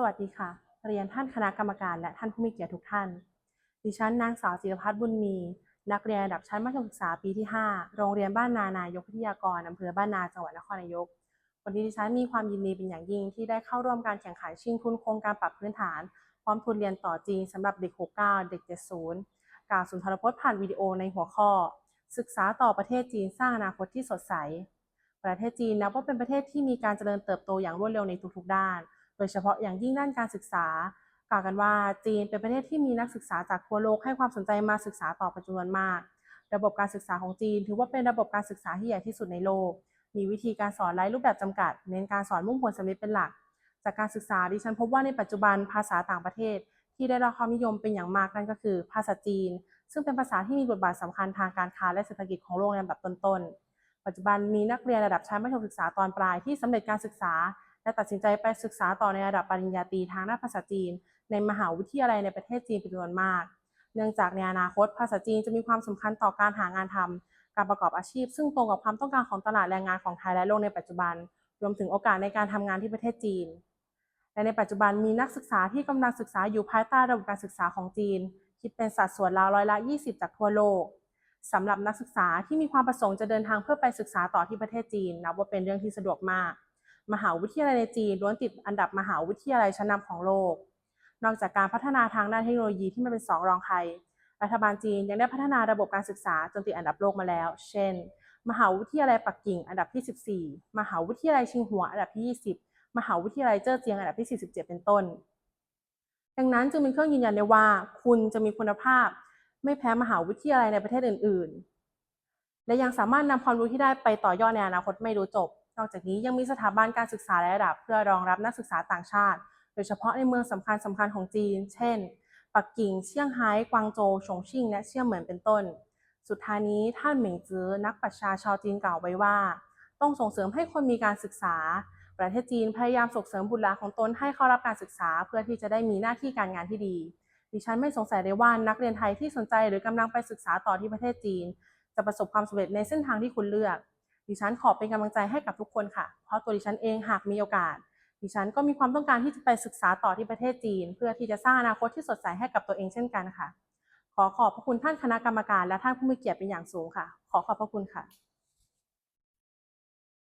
สวัสดีค่ะ เรียนท่านคณะกรรมการและท่านผู้มีเกียรติทุกท่าน ดิฉันนางสาวศิรพัฒน์บุญมี นักเรียนระดับชั้นมัธยมศึกษาปีที่ 5 โรงเรียนบ้านนานายกวิทยากรอำเภอบ้านนาจังหวัดนครนายก วันนี้ดิฉันมีความยินดีเป็นอย่างยิ่งที่ได้เข้าร่วมการแข่งขันชิงทุนโครงการปรับพื้นฐาน พร้อมทุนเรียนต่อจีนสำหรับเด็ก 69 เด็ก 70 กล่าวสุนทรพจน์ผ่านวิดีโอในหัวข้อ ศึกษาต่อประเทศจีนสร้างอนาคตที่สดใส ประเทศจีนนับว่าเป็นประเทศที่มีการเจริญเติบโตอย่างรวดเร็วในทุกๆด้าน โดยเฉพาะอย่างยิ่งด้านการศึกษากล่าวกันว่าจีนเป็นประเทศที่มีนักศึกษาจากทั่วโลกให้ความสนใจมาศึกษาต่อเป็นจำนวนมาก ระบบการศึกษาของจีน ถือว่าเป็นระบบการศึกษาที่ใหญ่ที่สุดในโลก มีวิธีการสอนไร้รูปแบบจำกัด เน้นการสอนมุ่งผลสำเร็จเป็นหลัก จากการศึกษาดิฉันพบว่าในปัจจุบันภาษาต่างประเทศ ที่ได้รับความนิยมเป็นอย่างมากนั่นก็คือ ภาษาจีน ซึ่งเป็นภาษาที่มีบทบาทสำคัญทางการค้าและเศรษฐกิจของโลกในลำดับต้นๆ ปัจจุบันมีนักเรียนระดับชั้นมัธยมศึกษาตอนปลายที่สำเร็จการศึกษา และตัดสินใจไปศึกษาต่อในระดับปริญญาตรีทางด้านภาษาจีน ในมหาวิทยาลัยในประเทศจีนเป็นจำนวนมาก เนื่องจากในอนาคตภาษาจีนจะมีความสำคัญต่อการหางานทำการประกอบอาชีพ ซึ่งตรงกับความต้องการของตลาดแรงงานของไทยและโลกในปัจจุบัน รวมถึงโอกาสในการทำงานที่ประเทศจีน และในปัจจุบันมีนักศึกษาที่กำลังศึกษาอยู่ภายใต้ระบบการศึกษาของจีน คิดเป็นสัดส่วนราวร้อยละ 20 จากทั่วโลกสำหรับนักศึกษาที่มีความประสงค์จะเดินทางเพื่อไปศึกษาต่อที่ประเทศจีนนับว่าเป็นเรื่องที่สะดวกมาก มหาวิทยาลัยในจีนล้วนติดอันดับมหาวิทยาลัยชั้นนำของโลก นอกจากการพัฒนาทางด้านเทคโนโลยีที่ไม่เป็นสองรองใคร รัฐบาลจีนยังได้พัฒนาระบบการศึกษาจนติดอันดับโลกมาแล้ว เช่น มหาวิทยาลัยปักกิ่งอันดับที่ 14 มหาวิทยาลัยชิงหัวอันดับที่ 20 มหาวิทยาลัยเจ้อเจียงอันดับที่ 47 เป็นต้น ดังนั้นจึงเป็นเครื่องยืนยันได้ว่า คุณจะมีคุณภาพ ไม่แพ้มหาวิทยาลัยในประเทศอื่น ๆ และยังสามารถนำความรู้ที่ได้ไปต่อยอดในอนาคตไม่รู้จบ นอกจากนี้ยังมีสถาบันการศึกษาระดับ เพื่อรองรับนักศึกษาต่างชาติ โดยเฉพาะในเมืองสำคัญสำคัญของจีน เช่น ปักกิ่ง เซี่ยงไฮ้ กวางโจวฉงชิ่ง และเซี่ยเหมินเป็นต้น สุดท้ายนี้ท่านเหมิงจื้อนักปรัชญาชาวจีนกล่าวไว้ว่า ต้องส่งเสริมให้คนมีการศึกษา ประเทศจีนพยายามส่งเสริมบุตรหลานของตนให้เข้ารับการศึกษา เพื่อที่จะได้มีหน้าที่การงานที่ดี ดิฉันไม่สงสัยเลยว่านักเรียนไทยที่สนใจหรือกำลังไปศึกษาต่อที่ประเทศจีน จะประสบความสำเร็จในเส้นทางที่คุณเลือก ดิฉันขอเป็นกำลังใจให้กับทุกคนค่ะ เพราะตัวดิฉันเองหากมีโอกาส ดิฉันก็มีความต้องการที่จะไปศึกษาต่อที่ประเทศจีน เพื่อที่จะสร้างอนาคตที่สดใสให้กับตัวเองเช่นกันค่ะ ขอขอบพระคุณท่านคณะกรรมการและท่านผู้มีเกียรติเป็นอย่างสูงค่ะ ขอขอบพระคุณค่ะ